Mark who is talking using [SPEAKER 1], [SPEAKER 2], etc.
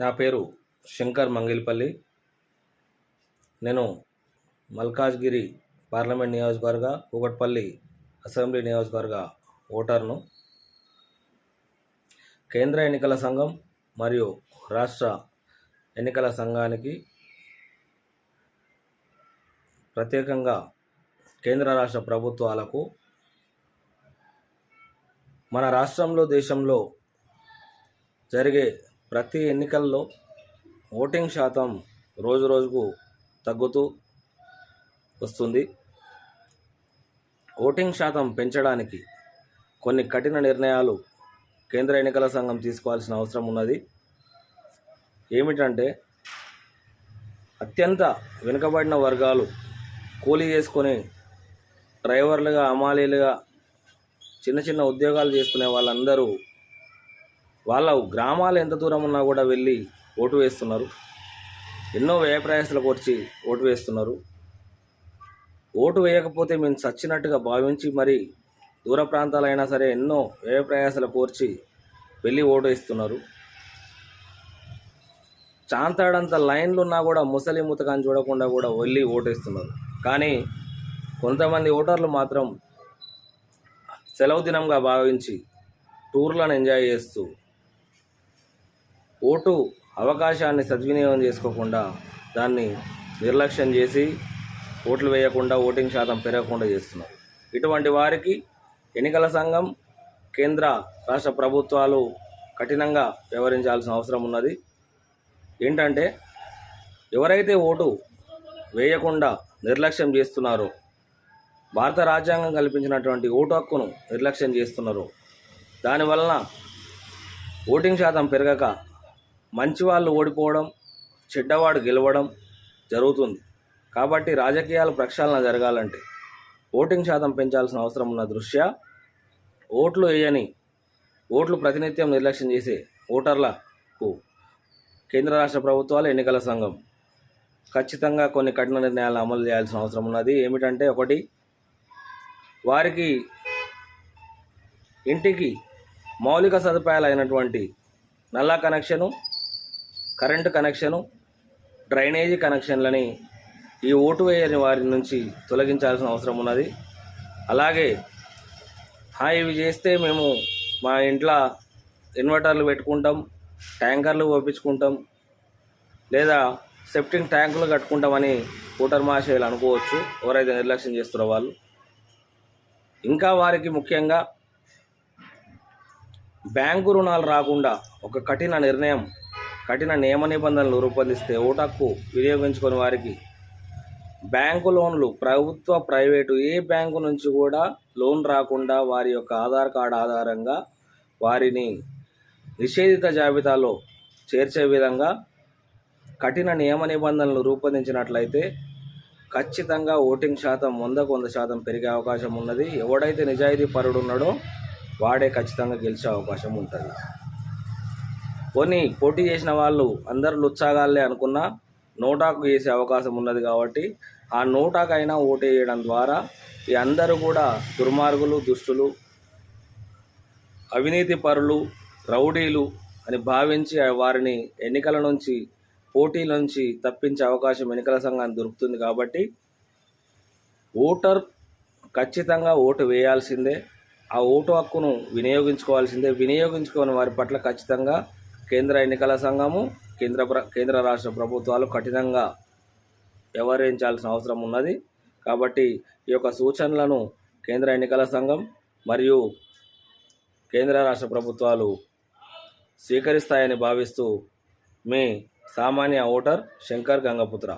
[SPEAKER 1] నా పేరు శంకర్ మంగిల్పల్లి. నేను మల్కాజ్గిరి పార్లమెంట్ నియోజకవర్గ కూకట్పల్లి అసెంబ్లీ నియోజకవర్గ ఓటర్ను. కేంద్ర ఎన్నికల సంఘం మరియు రాష్ట్ర ఎన్నికల సంఘానికి ప్రత్యేకంగా కేంద్ర రాష్ట్ర ప్రభుత్వాలకు మన రాష్ట్రంలో దేశంలో జరిగే ప్రతి ఎన్నికల్లో ఓటింగ్ శాతం రోజు రోజుకు తగ్గుతూ వస్తుంది. ఓటింగ్ శాతం పెంచడానికి కొన్ని కఠిన నిర్ణయాలు కేంద్ర ఎన్నికల సంఘం తీసుకోవాల్సిన అవసరం ఉన్నది. ఏమిటంటే అత్యంత వెనుకబడిన వర్గాలు కూలీ చేసుకొని డ్రైవర్లుగా అమాలీలుగా చిన్న చిన్న ఉద్యోగాలు చేసుకునే వాళ్ళందరూ వాళ్ళ గ్రామాలు ఎంత దూరం ఉన్నా కూడా వెళ్ళి ఓటు వేస్తున్నారు. ఎన్నో వ్యయప్రయాసాలకు వచ్చి ఓటు వేస్తున్నారు. ఓటు వేయకపోతే మేము చచ్చినట్టుగా భావించి మరి దూర ప్రాంతాలైనా సరే ఎన్నో వ్యయప్రయాసాలు కోర్చి వెళ్ళి ఓటు వేస్తున్నారు. చాంతాడంత లైన్లు ఉన్నా కూడా ముసలి ముతకాన్ని చూడకుండా కూడా వెళ్ళి ఓటేస్తున్నారు కానీ కొంతమంది ఓటర్లు మాత్రం సెలవు దినంగా భావించి టూర్లను ఎంజాయ్ చేస్తూ ఓటు అవకాశాన్ని సద్వినియోగం చేసుకోకుండా దాన్ని నిర్లక్ష్యం చేసి ఓట్లు వేయకుండా ఓటింగ్ శాతం పెరగకుండా చేస్తున్నారు. ఇటువంటి వారికి ఎన్నికల సంఘం కేంద్ర రాష్ట్ర ప్రభుత్వాలు కఠినంగా వ్యవహరించాల్సిన అవసరం ఉన్నది. ఏంటంటే ఎవరైతే ఓటు వేయకుండా నిర్లక్ష్యం చేస్తున్నారో భారత రాజ్యాంగం కల్పించినటువంటి ఓటు హక్కును నిర్లక్ష్యం చేస్తున్నారో దానివలన ఓటింగ్ శాతం పెరగక మంచి వాళ్ళు ఓడిపోవడం చెడ్డవాడు గెలవడం జరుగుతుంది. కాబట్టి రాజకీయాల ప్రక్షాళన జరగాలంటే ఓటింగ్ శాతం పెంచాల్సిన అవసరం ఉన్న దృష్ట్యా ఓట్లు వేయని ఓట్లు ప్రతినిత్యం నిర్లక్ష్యం చేసే ఓటర్లకు కేంద్ర రాష్ట్ర ప్రభుత్వాలు ఎన్నికల సంఘం ఖచ్చితంగా కొన్ని కఠిన నిర్ణయాలను అమలు చేయాల్సిన అవసరం ఉన్నది. ఏమిటంటే ఒకటి వారికి ఇంటికి మౌలిక సదుపాయాలు అయినటువంటి నల్లా కనెక్షను కరెంటు కనెక్షను డ్రైనేజీ కనెక్షన్లని ఈ ఓటు వేయని వారి నుంచి తొలగించాల్సిన అవసరం ఉన్నది. అలాగే "హా, ఇవి చేస్తే మేము మా ఇంట్లో ఇన్వర్టర్లు పెట్టుకుంటాం ట్యాంకర్లు పంపించుకుంటాం లేదా సెప్టింగ్ ట్యాంకులు కట్టుకుంటామని ఓటర్ మహాశయులు అనుకోవచ్చు. ఎవరైతే నిర్లక్ష్యం చేస్తున్న వాళ్ళు. ఇంకా వారికి ముఖ్యంగా బ్యాంకు రుణాలు రాకుండా ఒక కఠిన నిర్ణయం కఠిన నియమ నిబంధనలు రూపొందిస్తే ఓటక్కు వినియోగించుకొని వారికి బ్యాంకు లోన్లు ప్రభుత్వ ప్రైవేటు ఏ బ్యాంకు నుంచి కూడా లోన్ రాకుండా వారి యొక్క ఆధార్ కార్డు ఆధారంగా వారిని నిషేధిత జాబితాలో చేర్చే విధంగా కఠిన నియమ నిబంధనలు రూపొందించినట్లయితే ఖచ్చితంగా ఓటింగ్ శాతం వందకు వంద శాతం పెరిగే అవకాశం ఉన్నది. ఎవడైతే నిజాయితీ పరుడు ఉన్నాడో వాడే ఖచ్చితంగా గెలిచే అవకాశం ఉంటుంది. కొన్ని పోటీ చేసిన వాళ్ళు అందరు లుచ్చాగాలే అనుకున్నా నోటాకు వేసే అవకాశం ఉన్నది కాబట్టి ఆ నోటాకైనా ఓటేయడం ద్వారా ఈ అందరూ కూడా దుర్మార్గులు దుష్టులు అవినీతి పరులు రౌడీలు అని భావించి వారిని ఎన్నికల నుంచి పోటీల నుంచి తప్పించే అవకాశం ఎన్నికల సంఘానికి దొరుకుతుంది కాబట్టి ఓటర్ ఖచ్చితంగా ఓటు వేయాల్సిందే. ఆ ఓటు హక్కును వినియోగించుకోవాల్సిందే. వినియోగించుకోని వారి పట్ల ఖచ్చితంగా కేంద్ర ఎన్నికల సంఘము కేంద్ర ప్ర కేంద్ర రాష్ట్ర ప్రభుత్వాలు కఠినంగా వ్యవహరించాల్సిన అవసరం ఉన్నది. కాబట్టి ఈ యొక్క సూచనలను కేంద్ర ఎన్నికల సంఘం మరియు కేంద్ర రాష్ట్ర ప్రభుత్వాలు స్వీకరిస్తాయని భావిస్తూ మీ సామాన్య ఓటర్ శంకర్ గంగపుత్ర.